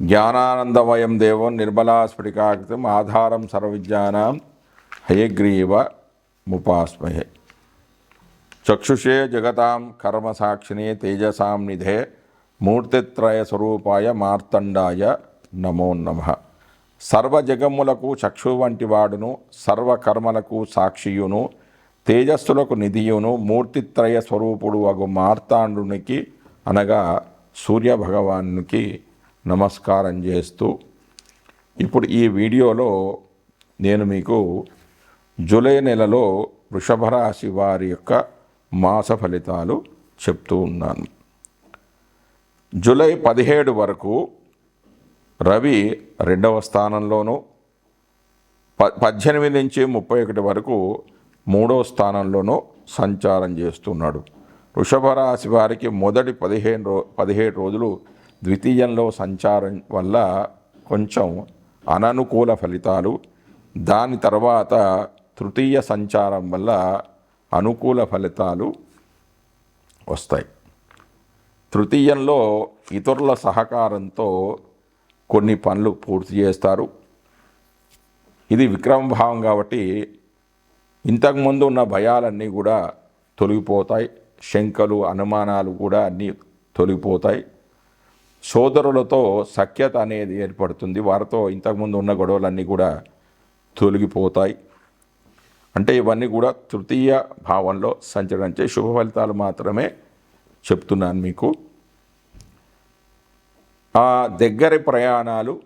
జ్ఞానానందమయం దేవం నిర్మలా స్ఫటికాకృతం ఆధారం సర్వవిజ్ఞానం హయగ్రీవ ముపాస్మహే. చక్షుషే జగతాం కర్మసాక్షిణే తేజసాం నిధే మూర్తిత్రయ స్వరూపాయ మార్తండాయ నమో నమ. సర్వజగములకు చక్షు వంటి వాడును సర్వకర్మలకు సాక్షియును తేజస్సులకు నిధియును మూర్తిత్రయ స్వరూపుడు అగు మార్తాండునికి అనగా సూర్యభగవానునికి నమస్కారం చేస్తూ ఇప్పుడు ఈ వీడియోలో నేను మీకు జూలై నెలలో వృషభ రాశి వారి యొక్క మాస ఫలితాలు చెప్తూ ఉన్నాను. జూలై పదిహేడు వరకు రవి రెండవ స్థానంలోనూ ప పద్దెనిమిది నుంచి ముప్పై ఒకటి వరకు మూడవ స్థానంలోనూ సంచారం చేస్తున్నాడు. వృషభ రాశి వారికి మొదటి పదిహేను రో పదిహేడు రోజులు ద్వితీయంలో సంచారం వల్ల కొంచెం అననుకూల ఫలితాలు. దాని తర్వాత తృతీయ సంచారం వల్ల అనుకూల ఫలితాలు వస్తాయి. తృతీయంలో ఇతరుల సహకారంతో కొన్ని పనులు పూర్తి చేస్తారు. ఇది విక్రమ భావం కాబట్టి ఇంతకుముందు ఉన్న భయాలన్నీ కూడా తొలగిపోతాయి. శంకలు అనుమానాలు కూడా అన్నీ తొలగిపోతాయి. సోదరులతో సఖ్యత అనేది ఏర్పడుతుంది. వారితో ఇంతకుముందు ఉన్న గొడవలన్నీ కూడా తొలగిపోతాయి. అంటే ఇవన్నీ కూడా తృతీయ భావంలో సంచరించే శుభ ఫలితాలు మాత్రమే చెప్తున్నాను మీకు. ఆ దగ్గర ప్రయాణాలు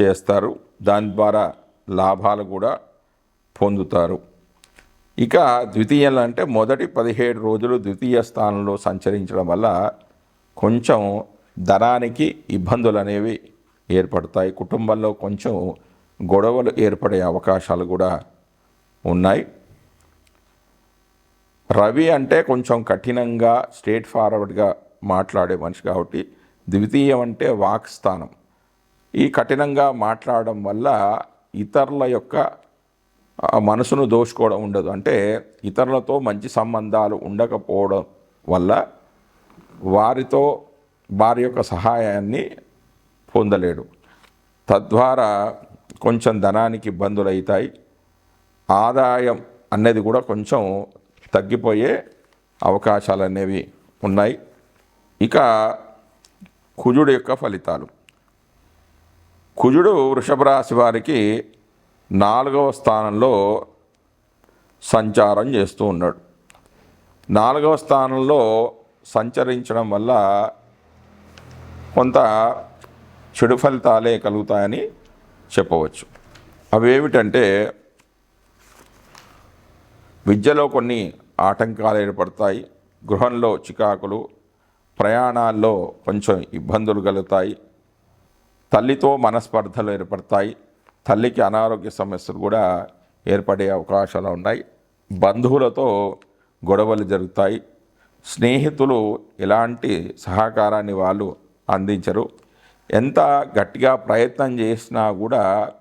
చేస్తారు. దాని ద్వారా లాభాలు కూడా పొందుతారు. ఇక ద్వితీయంలో అంటే మొదటి పదిహేడు రోజులు ద్వితీయ స్థానంలో సంచరించడం వల్ల కొంచెం ధనానికి ఇబ్బందులు అనేవి ఏర్పడతాయి. కుటుంబంలో కొంచెం గొడవలు ఏర్పడే అవకాశాలు కూడా ఉన్నాయి. రవి అంటే కొంచెం కఠినంగా స్ట్రేట్ ఫార్వర్డ్గా మాట్లాడే మనిషి కాబట్టి ద్వితీయం అంటే వాక్ స్థానం. ఈ కఠినంగా మాట్లాడడం వల్ల ఇతరుల యొక్క మనసును దోచుకోవడం ఉండదు. అంటే ఇతరులతో మంచి సంబంధాలు ఉండకపోవడం వల్ల వారితో వారి యొక్క సహాయాన్ని పొందలేడు. తద్వారా కొంచెం ధనానికి ఇబ్బందులు అవుతాయి ఆదాయం అనేది కూడా కొంచెం తగ్గిపోయే అవకాశాలు అనేవి ఉన్నాయి. ఇక కుజుడు యొక్క ఫలితాలు. కుజుడు వృషభ రాశి వారికి నాలుగవ స్థానంలో సంచారం చేస్తూ ఉన్నాడు. నాలుగవ స్థానంలో సంచరించడం వల్ల కొంత చెడు ఫలితాలే కలుగుతాయని చెప్పవచ్చు. అవి ఏమిటంటే విద్యలో కొన్ని ఆటంకాలు ఏర్పడతాయి. గృహంలో చికాకులు ప్రయాణాల్లో కొంచెం ఇబ్బందులు కలుగుతాయి. తల్లితో మనస్పర్ధలు ఏర్పడతాయి. తల్లికి అనారోగ్య సమస్యలు కూడా ఏర్పడే అవకాశాలు ఉన్నాయి. బంధువులతో గొడవలు జరుగుతాయి. స్నేహితులు ఎలాంటి సహకారాన్ని వాళ్ళు అందించరు. ఎంత గట్టిగా ప్రయత్నం చేసినా కూడా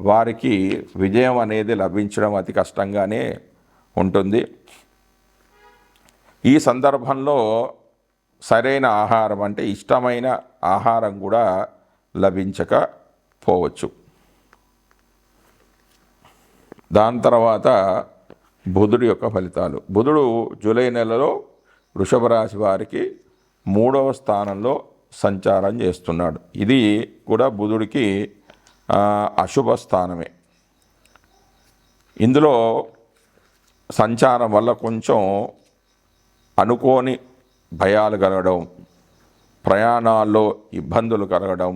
వారికి విజయం అనేది లభించడం అతి కష్టంగానే ఉంటుంది. ఈ సందర్భంలో సరైన ఆహారం అంటే ఇష్టమైన ఆహారం కూడా లభించకపోవచ్చు. దాని తర్వాత బుధుడు యొక్క ఫలితాలు. బుధుడు జూలై నెలలో వృషభ రాశి వారికి మూడవ స్థానంలో సంచారం చేస్తున్నాడు. ఇది కూడా బుధుడికి అశుభ స్థానమే. ఇందులో సంచారం వల్ల కొంచెం అనుకోని భయాలు కలగడం ప్రయాణాల్లో ఇబ్బందులు కలగడం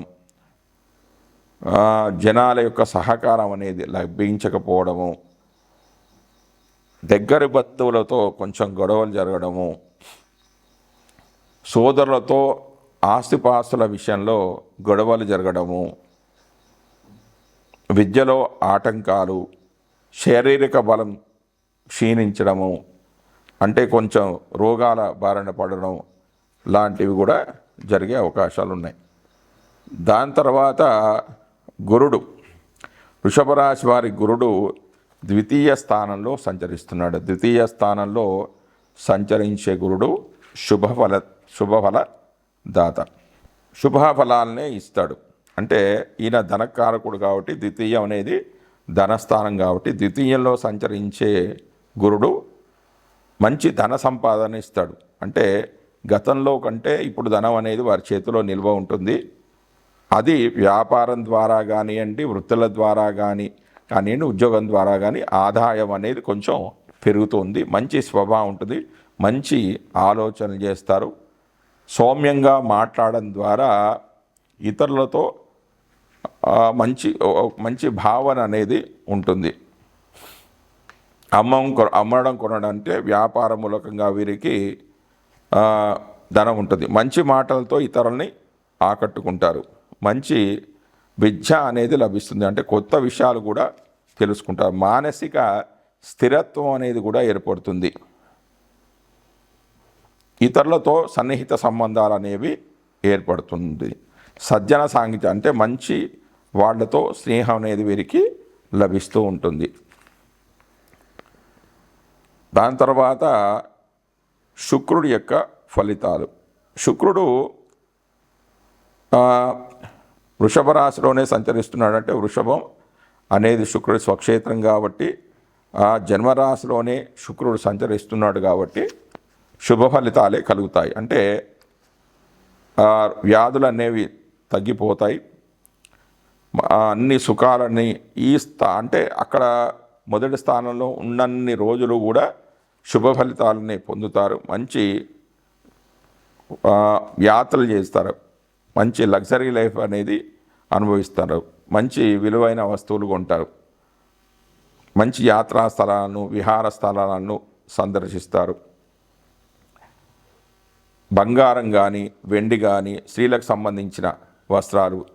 జనాల యొక్క సహకారం అనేది లభించకపోవడము దగ్గరి బంధువులతో కొంచెం గొడవలు జరగడము సోదరులతో ఆస్తిపాస్తుల విషయంలో గొడవలు జరగడము విద్యలో ఆటంకాలు శారీరక బలం క్షీణించడము అంటే కొంచెం రోగాల బారిన పడడం లాంటివి కూడా జరిగే అవకాశాలు ఉన్నాయి దాని తర్వాత గురుడు వృషభ రాశి వారి గురుడు ద్వితీయ స్థానంలో సంచరిస్తున్నాడు. ద్వితీయ స్థానంలో సంచరించే గురుడు శుభఫల శుభఫల దాత. శుభఫలాలనే ఇస్తాడు. అంటే ఈయన ధనకారకుడు కాబట్టి ద్వితీయం అనేది ధనస్థానం కాబట్టి ద్వితీయంలో సంచరించే గురుడు మంచి ధన సంపాదన ఇస్తాడు. అంటే గతంలో కంటే ఇప్పుడు ధనం అనేది వారి చేతిలో నిల్వ ఉంటుంది. అది వ్యాపారం ద్వారా కానివ్వండి వృత్తుల ద్వారా కానీ కానివ్వండి ఉద్యోగం ద్వారా కానీ ఆదాయం అనేది కొంచెం పెరుగుతుంది. మంచి స్వభావం ఉంటుంది. మంచి ఆలోచనలు చేస్తారు. సౌమ్యంగా మాట్లాడడం ద్వారా ఇతరులతో మంచి మంచి భావన అనేది ఉంటుంది. అమ్మం కొ- అమ్మడం కొనడం అంటే వ్యాపార మూలకంగా వీరికి ధనం ఉంటుంది. మంచి మాటలతో ఇతరుల్ని ఆకట్టుకుంటారు. మంచి విద్య అనేది లభిస్తుంది. అంటే కొత్త విషయాలు కూడా తెలుసుకుంటారు. మానసిక స్థిరత్వం అనేది కూడా ఏర్పడుతుంది. ఇతరులతో సన్నిహిత సంబంధాలు అనేవి ఏర్పడుతుంది. సజ్జన సాంగిత్యం అంటే మంచి వాళ్ళతో స్నేహం అనేది వీరికి లభిస్తూ ఉంటుంది. దాని తర్వాత శుక్రుడి యొక్క ఫలితాలు. శుక్రుడు వృషభ రాశిలోనే సంచరిస్తున్నాడంటే వృషభం అనేది శుక్రుడి స్వక్షేత్రం కాబట్టి ఆ జన్మరాశిలోనే శుక్రుడు సంచరిస్తున్నాడు కాబట్టి శుభ ఫలితాలే కలుగుతాయి. అంటే వ్యాధులు అనేవి తగ్గిపోతాయి. అన్ని సుఖాలని ఈ స్థా అంటే అక్కడ మొదటి స్థానంలో ఉన్నన్ని రోజులు కూడా శుభ ఫలితాలని పొందుతారు. మంచి యాత్రలు చేస్తారు. మంచి లగ్జరీ లైఫ్ అనేది అనుభవిస్తారు. మంచి విలువైన వస్తువులు కొంటారు. మంచి యాత్రా స్థలాలను విహార స్థలాలను సందర్శిస్తారు. బంగారం కానీ వెండి కానీ స్త్రీలకు సంబంధించిన వస్త్రాలు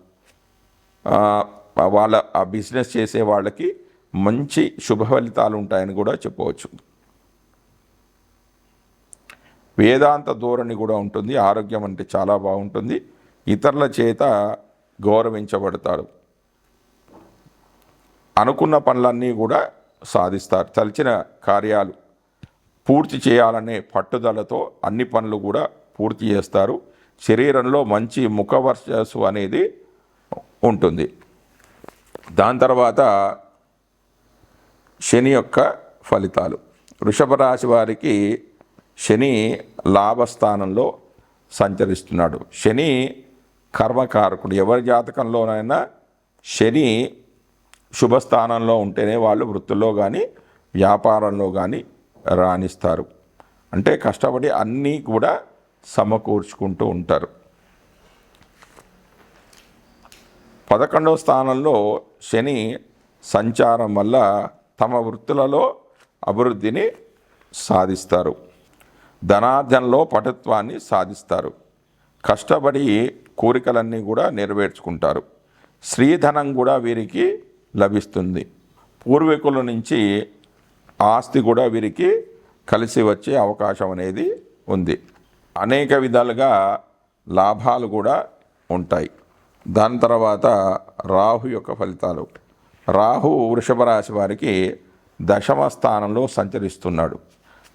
వాళ్ళ ఆ బిజినెస్ చేసే వాళ్ళకి మంచి శుభ ఫలితాలు ఉంటాయని కూడా చెప్పవచ్చు. వేదాంత ధోరణి కూడా ఉంటుంది. ఆరోగ్యం అంటే చాలా బాగుంటుంది. ఇతరుల చేత గౌరవించబడతారు. అనుకున్న పనులన్నీ కూడా సాధిస్తారు. తలిచిన కార్యాలు పూర్తి చేయాలనే పట్టుదలతో అన్ని పనులు కూడా పూర్తి చేస్తారు. శరీరంలో మంచి ముఖ వర్చస్సు అనేది ఉంటుంది. దాని తర్వాత శని యొక్క ఫలితాలు. వృషభ రాశి వారికి శని లాభస్థానంలో సంచరిస్తున్నాడు. శని కర్మకారకుడు. ఎవరి జాతకంలోనైనా శని శుభస్థానంలో ఉంటేనే వాళ్ళు వృత్తుల్లో కానీ వ్యాపారంలో కానీ రాణిస్తారు. అంటే కష్టపడి అన్నీ కూడా సమకూర్చుకుంటూ ఉంటారు. పదకొండవ స్థానంలో శని సంచారం వల్ల తమ వృత్తులలో అభివృద్ధిని సాధిస్తారు. ధనార్జనలో పటత్వాన్ని సాధిస్తారు. కష్టపడి కోరికలన్నీ కూడా నెరవేర్చుకుంటారు. స్త్రీధనం కూడా వీరికి లభిస్తుంది. పూర్వీకుల నుంచి ఆస్తి కూడా వీరికి కలిసి వచ్చే అవకాశం అనేది ఉంది. అనేక విధాలుగా లాభాలు కూడా ఉంటాయి. దాని తర్వాత రాహు యొక్క ఫలితాలు. రాహు వృషభ రాశి వారికి దశమ స్థానంలో సంచరిస్తున్నాడు.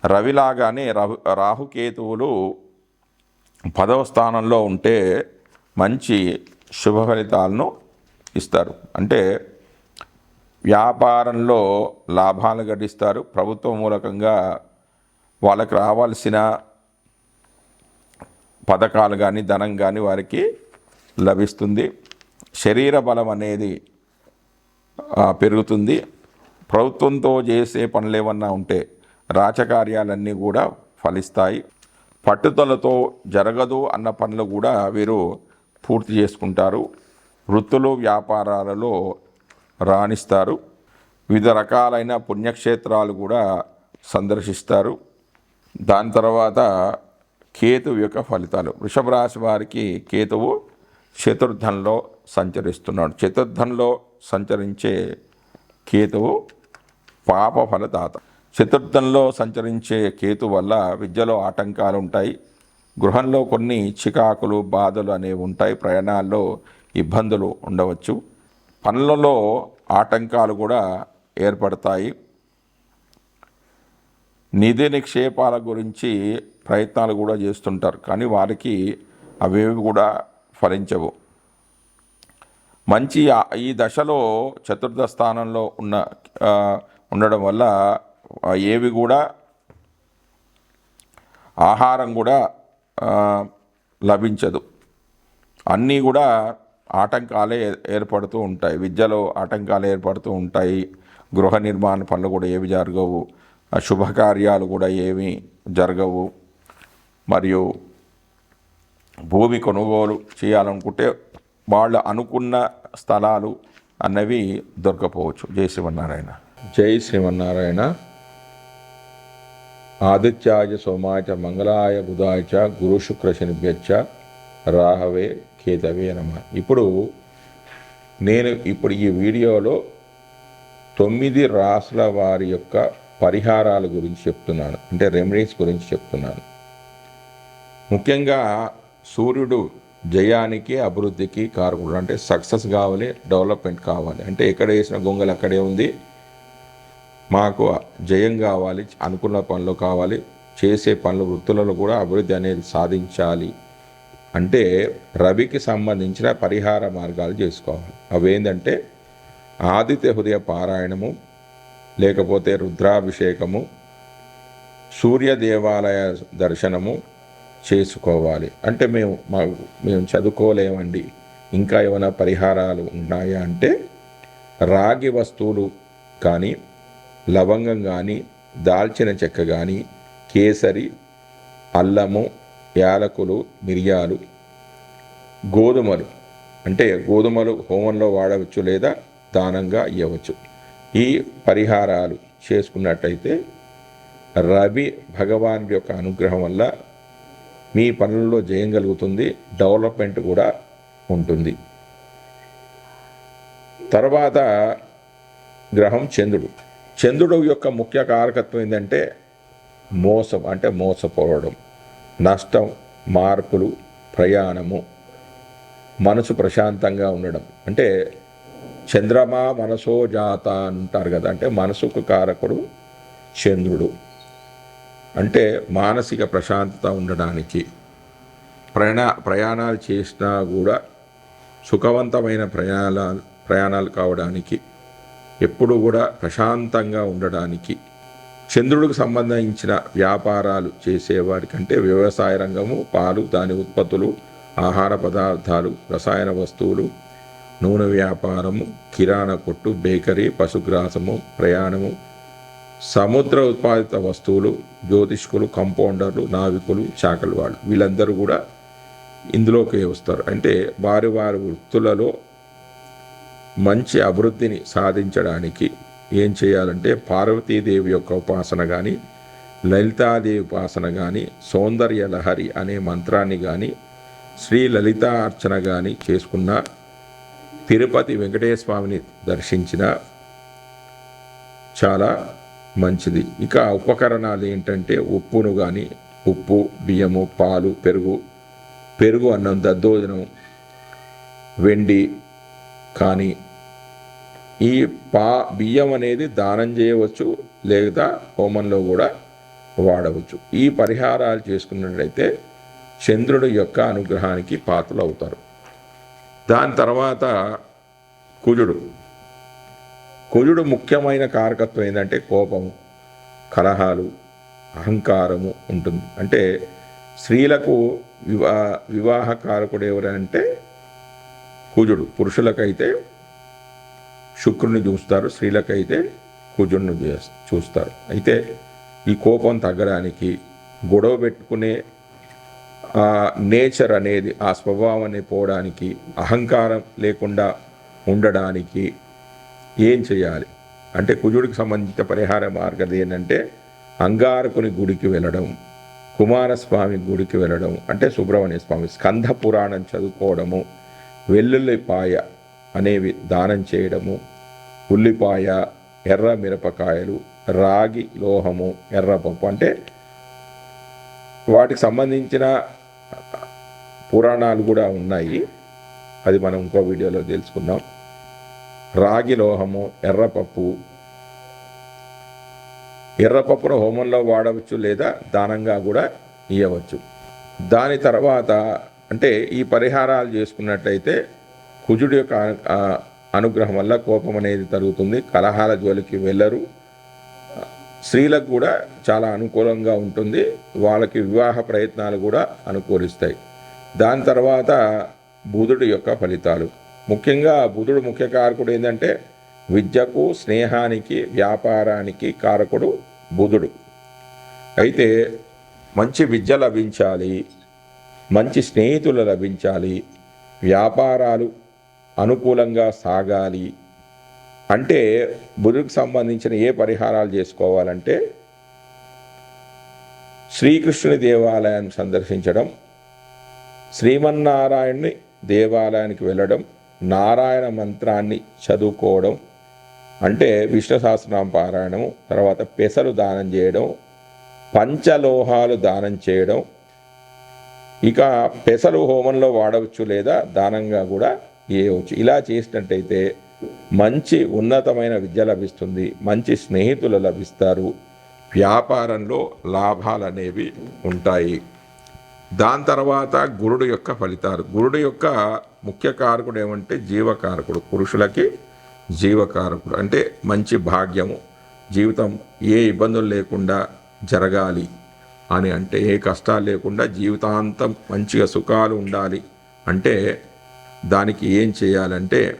రవిలాగానే రహు రాహుకేతువులు పదవ స్థానంలో ఉంటే మంచి శుభ ఫలితాలను ఇస్తారు. అంటే వ్యాపారంలో లాభాలు గడిస్తారు. ప్రభుత్వం మూలకంగా వాళ్ళకి రావాల్సిన పథకాలు కానీ ధనం కానీ వారికి లభిస్తుంది. శరీర బలం అనేది పెరుగుతుంది. ప్రభుత్వంతో చేసే పనులు ఏమన్నా ఉంటే రాచకార్యాలన్నీ కూడా ఫలిస్తాయి. పట్టుదలతో జరగదు అన్న పనులు కూడా వీరు పూర్తి చేసుకుంటారు. వృత్తులు వ్యాపారాలలో రాణిస్తారు. వివిధ రకాలైన పుణ్యక్షేత్రాలు కూడా సందర్శిస్తారు. దాని తర్వాత కేతువు యొక్క ఫలితాలు. వృషభ రాశి వారికి కేతువు చతుర్థంలో సంచరిస్తున్నాడు. చతుర్థంలో సంచరించే కేతువు పాప ఫలదాత. చతుర్థంలో సంచరించే కేతు వల్ల విద్యలో ఆటంకాలు ఉంటాయి. గృహంలో కొన్ని చికాకులు బాధలు అనేవి ఉంటాయి. ప్రయాణాల్లో ఇబ్బందులు ఉండవచ్చు. పనులలో ఆటంకాలు కూడా ఏర్పడతాయి. నిధి నిక్షేపాల గురించి ప్రయత్నాలు కూడా చేస్తుంటారు. కానీ వారికి అవేవి కూడా ఫలించవు. మంచి ఈ దశలో చతుర్థ స్థానంలో ఉన్న ఉండడం వల్ల ఏవి కూడా ఆహారం కూడా లభించదు. అన్నీ కూడా ఆటంకాలే ఏర్పడుతూ ఉంటాయి. విద్యలో ఆటంకాలు ఏర్పడుతూ ఉంటాయి. గృహ నిర్మాణ పనులు కూడా ఏవి జరగవు. శుభకార్యాలు కూడా ఏమీ జరగవు. మరియు భూమి కొనుగోలు చేయాలనుకుంటే వాళ్ళు అనుకున్న స్థలాలు అన్నవి దొరకపోవచ్చు. జై శ్రీమన్నారాయణ. జై శ్రీమన్నారాయణ. ఆదిత్యాయ సోమాయ మంగళాయ బుధాయ చ గురు శుక్ర శనిభ్యచ్చ రాహవే కేతవే నమ. ఇప్పుడు నేను ఇప్పుడు ఈ వీడియోలో తొమ్మిది రాసుల వారి యొక్క పరిహారాల గురించి చెప్తున్నాను. అంటే రెమెడీస్ గురించి చెప్తున్నాను. ముఖ్యంగా సూర్యుడు జయానికి అభివృద్ధికి కారకుడు. అంటే సక్సెస్ కావాలి డెవలప్మెంట్ కావాలి. అంటే ఎక్కడ వేసిన గొంగలు అక్కడే ఉంది. మాకు జయం కావాలి అనుకున్న పనులు కావాలి. చేసే పనులు వృత్తులలో కూడా అభివృద్ధి అనేది సాధించాలి. అంటే రవికి సంబంధించిన పరిహార మార్గాలు చేసుకోవాలి. అవేంటంటే ఆదిత్య హృదయ పారాయణము లేకపోతే రుద్రాభిషేకము సూర్య దేవాలయ దర్శనము చేసుకోవాలి. అంటే మేము మా మేము చదువుకోలేమండి. ఇంకా ఏమైనా పరిహారాలు ఉన్నాయా అంటే రాగి వస్తువులు కానీ లవంగం కానీ దాల్చిన చెక్క కానీ కేసరి అల్లము యాలకులు మిరియాలు గోధుమలు. అంటే గోధుమలు హోమంలో వాడవచ్చు లేదా దానంగా ఇవ్వచ్చు ఈ పరిహారాలు చేసుకున్నట్టయితే రవి భగవాన్ యొక్క అనుగ్రహం వల్ల మీ పనుల్లో జయం కలుగుతుంది డెవలప్మెంట్ కూడా ఉంటుంది. తర్వాత గ్రహం చంద్రుడు. చంద్రుడు యొక్క ముఖ్య కారకత్వం ఏంటంటే మోసం అంటే మోసపోవడం నష్టం మార్పులు ప్రయాణము మనసు ప్రశాంతంగా ఉండడం. అంటే చంద్రమా మనసో జాత అంటారు కదా అంటే మనసుకు కారకుడు చంద్రుడు. అంటే మానసిక ప్రశాంతత ఉండడానికి ప్రయాణ ప్రయాణాలు చేసినా కూడా సుఖవంతమైన ప్రయాణాలు ప్రయాణాలు కావడానికి ఎప్పుడు కూడా ప్రశాంతంగా ఉండడానికి చంద్రుడికి సంబంధించిన వ్యాపారాలు చేసేవారికంటే వ్యవసాయ రంగము పాలు దాని ఉత్పత్తులు ఆహార పదార్థాలు రసాయన వస్తువులు నూనె వ్యాపారము కిరాణా కొట్టు బేకరీ పశుగ్రాసము ప్రయాణము సముద్ర ఉత్పాదిత వస్తువులు జ్యోతిష్కులు కంపౌండర్లు నావికులు శాఖలు వాళ్ళు. వీళ్ళందరూ కూడా ఇందులోకి వస్తారు. అంటే వారి వారి వృత్తులలో మంచి అభివృద్ధిని సాధించడానికి ఏం చేయాలంటే పార్వతీదేవి యొక్క ఉపాసన కానీ లలితాదేవి ఉపాసన కానీ సౌందర్య లహరి అనే మంత్రాన్ని కానీ శ్రీ లలితా అర్చన కానీ చేసుకున్న తిరుపతి వెంకటేశ్వర స్వామిని దర్శించిన చాలా మంచిది. ఇక ఉపకరణాలు ఏంటంటే ఉప్పును కానీ ఉప్పు బియ్యము పాలు పెరుగు పెరుగు అన్నం దద్దోజనం వెండి కానీ ఈ పా బియ్యం అనేది దానం చేయవచ్చు లేదా హోమంలో కూడా వాడవచ్చు. ఈ పరిహారాలు చేసుకున్నట్లయితే చంద్రుడు యొక్క అనుగ్రహానికి పాత్రలు అవుతారు. దాని తర్వాత కుజుడు. కుజుడు ముఖ్యమైన కారకత్వం ఏంటంటే కోపము కలహాలు అహంకారము ఉంటుంది. అంటే స్త్రీలకు వివా వివాహ కారకుడు ఎవరంటే కుజుడు. పురుషులకైతే శుక్రుని చూస్తారు స్త్రీలకైతే కుజుడిని చూస్తారు. అయితే ఈ కోపం తగ్గడానికి గొడవ పెట్టుకునే ఆ నేచర్ అనేది ఆ స్వభావం అనేది పోవడానికి అహంకారం లేకుండా ఉండడానికి ఏం చేయాలి? అంటే కుజుడికి సంబంధించిన పరిహార మార్గం ఏంటంటే అంగారకుని గుడికి వెళ్ళడం కుమారస్వామి గుడికి వెళ్ళడం అంటే సుబ్రహ్మణ్య స్వామి స్కంధ పురాణం చదువుకోవడము వెల్లుల్లిపాయ అనేవి దానం చేయడము ఉల్లిపాయ ఎర్ర మిరపకాయలు రాగి లోహము ఎర్రపప్పు అంటే వాటికి సంబంధించిన పురాణాలు కూడా ఉన్నాయి. అది మనం ఇంకో వీడియోలో తెలుసుకుందాం. రాగి లోహము ఎర్రపప్పు. ఎర్రపప్పును హోమంలో వాడవచ్చు లేదా దానంగా కూడా ఇవ్వవచ్చు దాని తర్వాత అంటే ఈ పరిహారాలు చేసుకున్నట్టయితే కుజుడి యొక్క అనుగ్రహం వల్ల కోపం అనేది తరుగుతుంది కలహాల జోలికి వెళ్ళరు. స్త్రీలకు కూడా చాలా అనుకూలంగా ఉంటుంది వాళ్ళకి వివాహ ప్రయత్నాలు కూడా అనుకూలిస్తాయి. దాని తర్వాత బుధుడి యొక్క ఫలితాలు. ముఖ్యంగా బుధుడు ముఖ్య కారకుడు ఏంటంటే విద్యకు స్నేహానికి వ్యాపారానికి కారకుడు బుధుడు. అయితే మంచి విద్య లభించాలి మంచి స్నేహితులు లభించాలి వ్యాపారాలు అనుకూలంగా సాగాలి అంటే బుధుడికి సంబంధించిన ఏ పరిహారాలు చేసుకోవాలంటే శ్రీకృష్ణుని దేవాలయాన్ని సందర్శించడం శ్రీమన్నారాయణుని దేవాలయానికి వెళ్ళడం నారాయణ మంత్రాన్ని చదువుకోవడం అంటే విష్ణు సహస్రనామ పారాయణం తర్వాత పెసలు దానం చేయడం పంచలోహాలు దానం చేయడం ఇక పెసలు హోమంలో వాడవచ్చు లేదా దానంగా కూడా చేయవచ్చు. ఇలా చేసినట్టయితే మంచి ఉన్నతమైన విద్య లభిస్తుంది మంచి స్నేహితులు లభిస్తారు వ్యాపారంలో లాభాలు అనేవి ఉంటాయి. దాని తర్వాత గురుడు యొక్క ఫలితాలు. గురుడు యొక్క ముఖ్య కారకుడు ఏమంటే జీవకారకుడు. పురుషులకి జీవకారకుడు. అంటే మంచి భాగ్యము. జీవితం ఏ ఇబ్బందులు లేకుండా జరగాలి అని అంటే ఏ కష్టాలు లేకుండా జీవితాంతం మంచిగా సుఖాలు ఉండాలి అంటే దానికి ఏం చేయాలంటే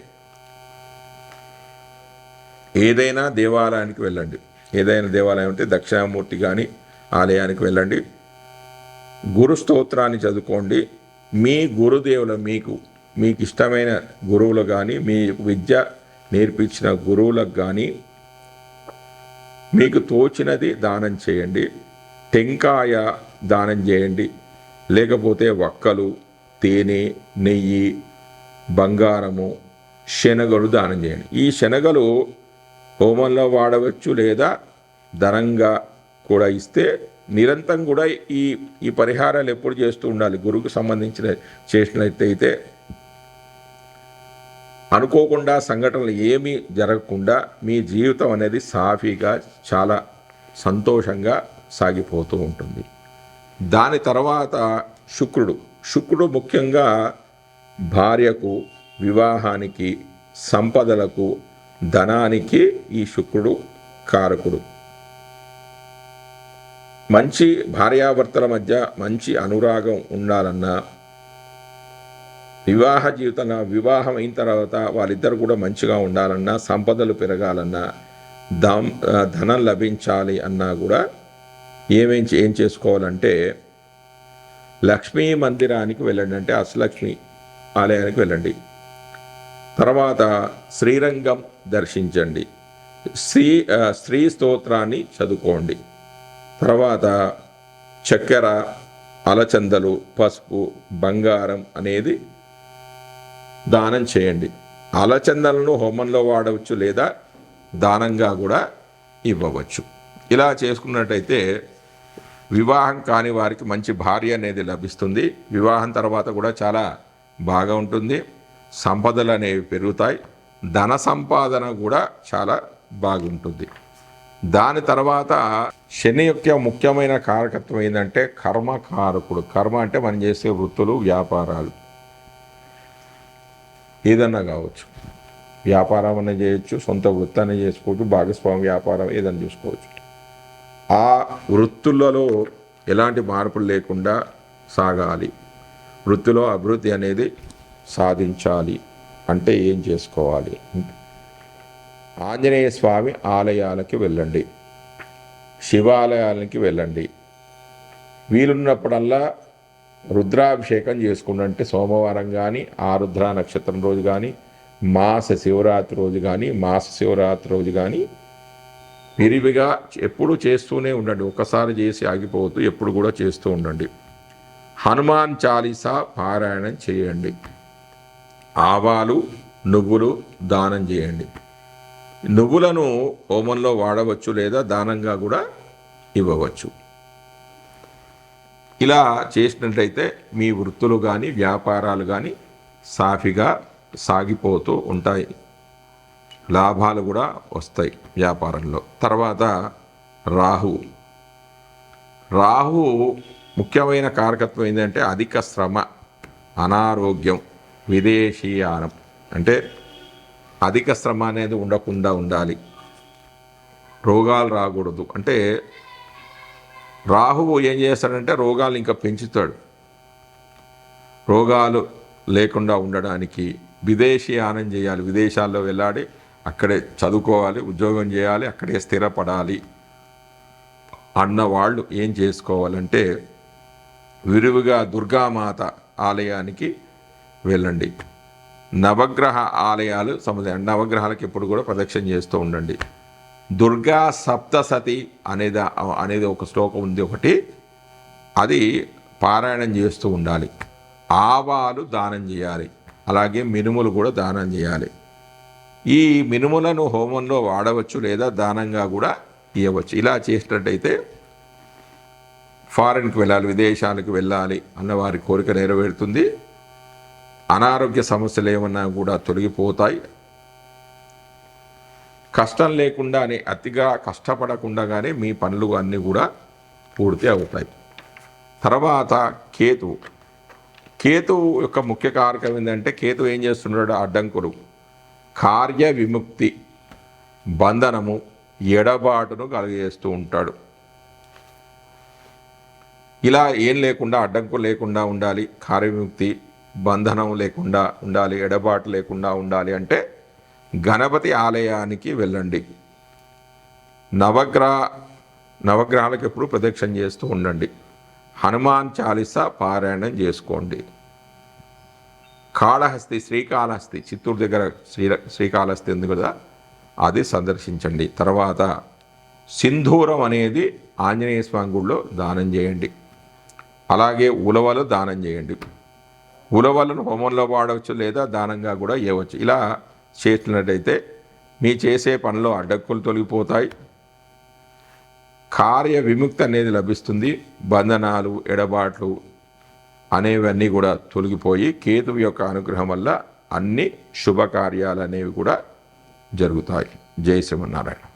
ఏదైనా దేవాలయానికి వెళ్ళండి. ఏదైనా దేవాలయం అంటే దక్షిణామూర్తి కానీ ఆలయానికి వెళ్ళండి. గురు స్తోత్రాన్ని చదువుకోండి. మీ గురుదేవుల మీకు మీకు ఇష్టమైన గురువులు కానీ మీ విద్య నేర్పించిన గురువులకు కానీ మీకు తోచినది దానం చేయండి. టెంకాయ దానం చేయండి. లేకపోతే వక్కలు తేనె నెయ్యి బంగారము శనగలు దానం చేయండి. ఈ శనగలు హోమంలో వాడవచ్చు లేదా ధనంగా కూడా ఇస్తే నిరంతరం కూడా ఈ ఈ పరిహారాలు ఎప్పుడు చేస్తూ ఉండాలి. గురువుకు సంబంధించిన చేసినట్టయితే అనుకోకుండా సంఘటనలు ఏమీ జరగకుండా మీ జీవితం అనేది సాఫీగా చాలా సంతోషంగా సాగిపోతూ ఉంటుంది. దాని తర్వాత శుక్రుడు. శుక్రుడు ముఖ్యంగా భార్యకు వివాహానికి సంపదలకు ధనానికి ఈ శుక్రుడు కారకుడు. మంచి భార్యాభర్తల మధ్య మంచి అనురాగం ఉండాలన్నా వివాహ జీవితంలో వివాహం అయిన తర్వాత వాళ్ళిద్దరు కూడా మంచిగా ఉండాలన్నా సంపదలు పెరగాలన్నా దం ధనం లభించాలి అన్నా కూడా ఏమేం ఏం చేసుకోవాలంటే లక్ష్మీ మందిరానికి వెళ్ళండి అంటే అష్టలక్ష్మి ఆలయానికి వెళ్ళండి. తర్వాత శ్రీరంగం దర్శించండి. శ్రీ స్త్రీ స్తోత్రాన్ని చదువుకోండి. తర్వాత చక్కెర అలచందలు పసుపు బంగారం అనేది దానం చేయండి. అలచందలను హోమంలో వాడవచ్చు లేదా దానంగా కూడా ఇవ్వవచ్చు. ఇలా చేసుకున్నట్టయితే వివాహం కాని వారికి మంచి భార్య అనేది లభిస్తుంది. వివాహం తర్వాత కూడా చాలా బాగా ఉంటుంది. సంపదలు అనేవి పెరుగుతాయి. ధన సంపాదన కూడా చాలా బాగుంటుంది. దాని తర్వాత శని యొక్క ముఖ్యమైన కారకత్వం ఏంటంటే కర్మకారకుడు కర్మ అంటే మనం చేసే వృత్తులు వ్యాపారాలు. ఏదన్నా కావచ్చు. వ్యాపారం అన్న చేయొచ్చు సొంత వృత్తాన్ని చేసుకోవచ్చు భాగస్వామి వ్యాపారం ఏదైనా చూసుకోవచ్చు. ఆ వృత్తులలో ఎలాంటి మార్పులు లేకుండా సాగాలి. వృత్తిలో అభివృద్ధి అనేది సాధించాలి. అంటే ఏం చేసుకోవాలి? ఆంజనేయ స్వామి ఆలయాలకి వెళ్ళండి. శివాలయాలకి వెళ్ళండి. వీలున్నప్పుడల్లా రుద్రాభిషేకం చేసుకుంటే సోమవారం కానీ ఆరుద్ర నక్షత్రం రోజు కానీ మాస శివరాత్రి రోజు కానీ మాస శివరాత్రి రోజు కానీ విరివిగా ఎప్పుడు చేస్తూనే ఉండండి. ఒకసారి చేసి ఆగిపోవద్దు ఎప్పుడు కూడా చేస్తూ ఉండండి. హనుమాన్ చాలీసా పారాయణం చేయండి. ఆవాలు నువ్వులు దానం చేయండి. నువ్వులను హోమంలో వాడవచ్చు లేదా దానంగా కూడా ఇవ్వవచ్చు. ఇలా చేసినట్లయితే మీ వృత్తులు కానీ వ్యాపారాలు కానీ సాఫీగా సాగిపోతూ ఉంటాయి. లాభాలు కూడా వస్తాయి వ్యాపారంలో. తర్వాత రాహు. రాహు ముఖ్యమైన కారకత్వం ఏంటంటే అధిక శ్రమ అనారోగ్యం విదేశీయానం. అంటే అధిక శ్రమ అనేది ఉండకుండా ఉండాలి. రోగాలు రాకూడదు. అంటే రాహువు ఏం చేస్తాడంటే రోగాలు ఇంకా పెంచుతాడు. రోగాలు లేకుండా ఉండడానికి విదేశీ ఆనం చేయాలి. విదేశాల్లో వెళ్ళాలి అక్కడే చదువుకోవాలి ఉద్యోగం చేయాలి అక్కడే స్థిరపడాలి. అన్న వాళ్ళు ఏం చేసుకోవాలంటే విరివిగా దుర్గామాత ఆలయానికి వెళ్ళండి. నవగ్రహ ఆలయాలు సముదాయం నవగ్రహాలకు ఎప్పుడు కూడా ప్రదక్షిణ చేస్తూ ఉండండి. దుర్గా సప్తసతి అనేది అనేది ఒక శ్లోకం ఉంది ఒకటి. అది పారాయణం చేస్తూ ఉండాలి. ఆవాలు దానం చేయాలి. అలాగే మినుములు కూడా దానం చేయాలి. ఈ మినుములను హోమంలో వాడవచ్చు లేదా దానంగా కూడా ఇవ్వచ్చు ఇలా చేసినట్టయితే ఫారిన్కి వెళ్ళాలి విదేశాలకు వెళ్ళాలి అన్న వారి కోరిక నెరవేరుతుంది. అనారోగ్య సమస్యలు ఏమన్నా కూడా తొలగిపోతాయి. కష్టం లేకుండానే అతిగా కష్టపడకుండానే మీ పనులు అన్నీ కూడా పూర్తి అవుతాయి. తర్వాత కేతు కేతు యొక్క ముఖ్య కారకం ఏంటంటే కేతు ఏం చేస్తున్నాడు? అడ్డంకులు. కార్య విముక్తి బంధనము ఎడబాటును కలిగజేస్తూ ఉంటాడు. ఇలా ఏం లేకుండా అడ్డంకు లేకుండా ఉండాలి. కార్యవిముక్తి బంధనం లేకుండా ఉండాలి ఎడబాటు లేకుండా ఉండాలి అంటే గణపతి ఆలయానికి వెళ్ళండి. నవగ్రహ నవగ్రహాలకు ఎప్పుడు ప్రదక్షిణ చేస్తూ ఉండండి. హనుమాన్ చాలీసా పారాయణం చేసుకోండి. కాళహస్తి శ్రీకాళహస్తి చిత్తూరు దగ్గర శ్రీ శ్రీకాళహస్తి ఉంది కదా అది సందర్శించండి. తర్వాత సింధూరం అనేది ఆంజనేయ స్వామి గుడిలో దానం చేయండి. అలాగే ఉలవలు దానం చేయండి. ఉలవలను హోమంలో వాడవచ్చు లేదా దానంగా కూడా ఇవ్వచ్చు ఇలా చేసినట్టయితే మీ చేసే పనిలో అడ్డక్కులు తొలగిపోతాయి. కార్య విముక్తి అనేది లభిస్తుంది. బంధనాలు ఎడబాట్లు అనేవన్నీ కూడా తొలగిపోయి కేతువు యొక్క అనుగ్రహం వల్ల అన్ని శుభకార్యాలు అనేవి కూడా జరుగుతాయి. జై శ్రీమన్నారాయణ.